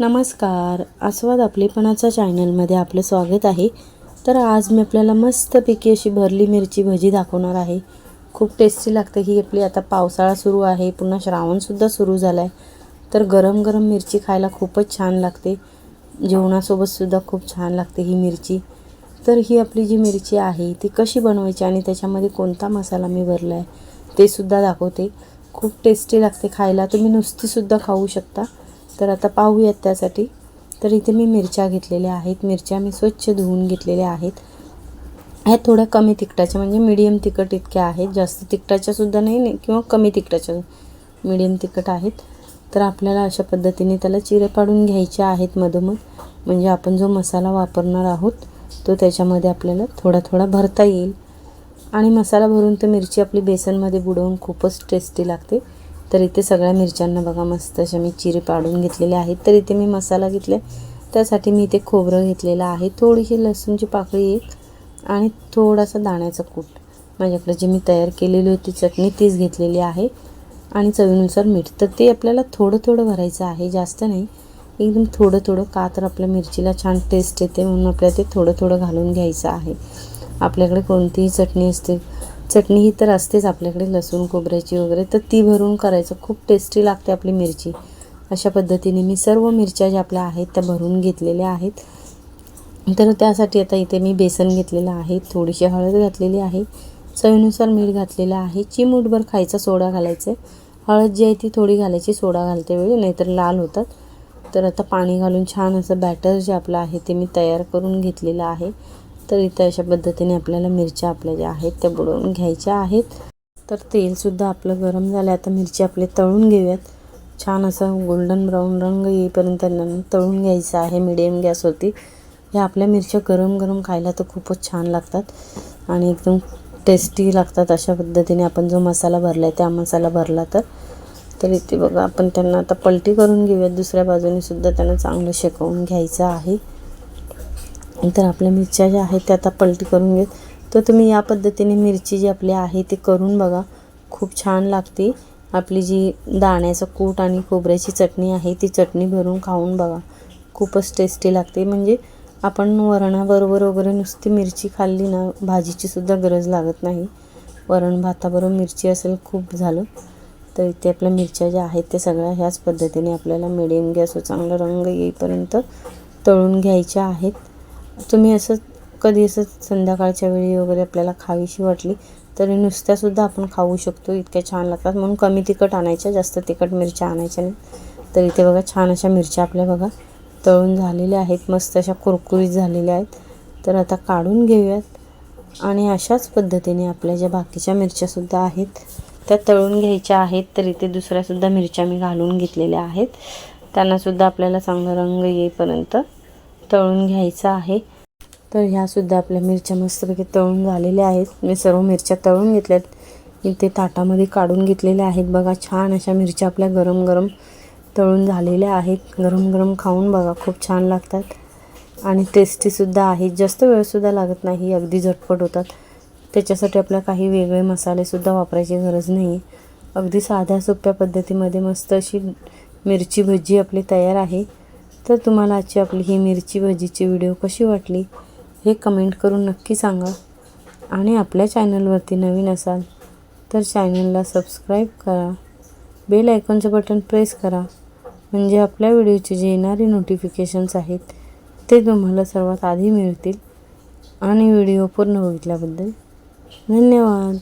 नमस्कार. आस्वाद आपलेपणाचा चॅनलमध्ये आपलं स्वागत आहे. तर आज मी आपल्याला मस्तपैकी अशी भरली मिरची भजी दाखवणार आहे. खूप टेस्टी लागते ही आपली. आता पावसाळा सुरू आहे. पुन्हा श्रावणसुद्धा सुरू झाला आहे तर गरम गरम मिरची खायला खूपच छान लागते. जेवणासोबतसुद्धा खूप छान लागते ही मिरची. तर ही आपली जी मिरची आहे ती कशी बनवायची आणि त्याच्यामध्ये कोणता मसाला मी भरला आहे ते सुद्धा दाखवते. खूप टेस्टी लागते खायला. तुम्ही नुसतीसुद्धा खाऊ शकता. तर आता पाहूयात त्यासाठी. तर इथे मी मिरच्या घेतलेल्या आहेत. मिरच्या मी स्वच्छ धुवून घेतलेल्या आहेत. ह्या थोड्या कमी तिखटाच्या म्हणजे मिडियम तिखट इतक्या आहेत. जास्त तिखटाच्यासुद्धा नाही नाही किंवा कमी तिखटाच्या मिडियम तिखट आहेत. तर आपल्याला अशा पद्धतीने त्याला चिरे पाडून घ्यायचे आहेत मधोमध. म्हणजे आपण जो मसाला वापरणार आहोत तो त्याच्यामध्ये आपल्याला थोडा थोडा भरता येईल. आणि मसाला भरून तर मिरची आपली बेसनमध्ये बुडवून खूपच टेस्टी लागते. तर इथे सगळ्या मिरच्यांना बघा मस्त अशा मी चिरे पाडून घेतलेले आहेत. तर इथे मी मसाला घेतला. त्यासाठी मी इथे खोबरं घेतलेलं आहे. थोडीशी लसूणची पाकळी एक आणि थोडासा दाण्याचा कूट. माझ्याकडे जी मी तयार केलेली होती चटणी तीच घेतलेली आहे. आणि चवीनुसार मीठ. तर ते आपल्याला थोडं थोडं भरायचं आहे जास्त नाही. एकदम थोडं थोडं का तर आपल्या मिरचीला छान टेस्ट येते म्हणून आपल्याला ते थोडं थोडं घालून घ्यायचं आहे. आपल्याकडे कोणतीही चटणी असते चटणी ही तर असतेच आपल्याकडे लसूण खोबऱ्याची वगैरे. तर ती भरून करायचं. खूप टेस्टी लागते आपली मिरची. अशा पद्धतीने मी सर्व मिरच्या ज्या आपल्या आहेत त्या भरून घेतलेल्या आहेत. तर त्यासाठी आता इथे मी बेसन घेतलेलं आहे थोडीशी हळद घातलेली आहे चवीनुसार मीठ घातलेलं आहे. चिमूटभर खायचा सोडा घालायचा हळद जी आहे ती थोडी घालायची सोडा घालते वेळी नाहीतर लाल होतात. तर आता पाणी घालून छान असं बॅटर जे आपलं आहे ते मी तयार करून घेतलेलं आहे. तर इथे अशा पद्धतीने आपल्याला मिरच्या आपल्या ज्या आहेत त्या बुडवून घ्यायच्या आहेत. तर तेलसुद्धा आपलं गरम झालं आता मिरची आपले तळून घेऊयात. छान असं गोल्डन ब्राऊन रंग येईपर्यंत त्यांना तळून घ्यायचं आहे. मिडियम गॅसवरती ह्या आपल्या मिरच्या गरम गरम खायला तर खूपच छान लागतात. आणि एकदम टेस्टी लागतात अशा पद्धतीने आपण जो मसाला भरला आहे त्या मसाला भरला तर. तर इथे बघा आपण त्यांना आता पलटी करून घेऊयात. दुसऱ्या बाजूने सुद्धा त्यांना चांगलं शेकवून घ्यायचं आहे. तर आपल्या मिरच्या ज्या आहेत त्या आता पलटी करून घेत. तर तुम्ही या पद्धतीने मिरची जी आपली आहे ती करून बघा. खूप छान लागते. आपली जी दाण्याचं कूट आणि खोबऱ्याची चटणी आहे ती चटणी भरून खाऊन बघा. खूपच टेस्टी लागते. म्हणजे आपण वरणाबरोबर वगैरे नुसती मिरची खाल्ली ना भाजीची सुद्धा गरज लागत नाही. वरण भाताबरोबर मिरची असेल खूप झालं. तर इथे आपल्या मिरच्या ज्या आहेत त्या सगळ्या ह्याच पद्धतीने आपल्याला मिडियम गॅसवर चांगला रंग येईपर्यंत तळून घ्यायच्या आहेत. तुम्ही असं कधी असं संध्याकाळच्या वेळी वगैरे आपल्याला खावीशी वाटली तरी नुसत्यासुद्धा आपण खाऊ शकतो इतक्या छान लागतात. म्हणून कमी तिखट आणायच्या जास्त तिखट मिरच्या आणायच्या नाही. तर इथे बघा छान अशा मिरच्या आपल्या बघा तळून झालेल्या आहेत मस्त अशा कुरकुरीत झालेल्या आहेत. तर आता काढून घेऊयात. आणि अशाच पद्धतीने आपल्या ज्या बाकीच्या मिरच्यासुद्धा आहेत त्या तळून घ्यायच्या आहेत. तर इथे दुसऱ्यासुद्धा मिरच्या मी घालून घेतलेल्या आहेत. त्यांनासुद्धा आपल्याला चांगला रंग येईपर्यंत तळून घ्यायचं आहे. तर ह्यासुद्धा आपल्या मिरच्या मस्तपैकी तळून झालेल्या आहेत. मी सर्व मिरच्या तळून घेतल्यात. इथे ताटामध्ये काढून घेतलेल्या आहेत. बघा छान अशा मिरच्या आपल्या गरम गरम तळून झालेल्या आहेत. गरम गरम खाऊन बघा खूप छान लागतात. आणि टेस्टीसुद्धा आहेत. जास्त वेळसुद्धा लागत नाही अगदी झटपट होतात. त्याच्यासाठी आपल्या काही वेगळे मसालेसुद्धा वापरायची गरज नाही आहे अगदी साध्या सोप्या पद्धतीमध्ये मस्त अशी मिरची भजी आपली तयार आहे. तर तुम्हाला आजची आपली ही मिरची भजीची व्हिडिओ कशी वाटली हे कमेंट करून नक्की सांगा. आणि आपल्या चॅनलवरती नवीन असाल तर चॅनलला सबस्क्राईब करा. बेल आयकॉनचं बटन प्रेस करा. म्हणजे आपल्या व्हिडिओचे जे येणारे नोटिफिकेशन्स आहेत ते तुम्हाला सर्वात आधी मिळतील. आणि व्हिडिओ पूर्ण बघितल्याबद्दल धन्यवाद.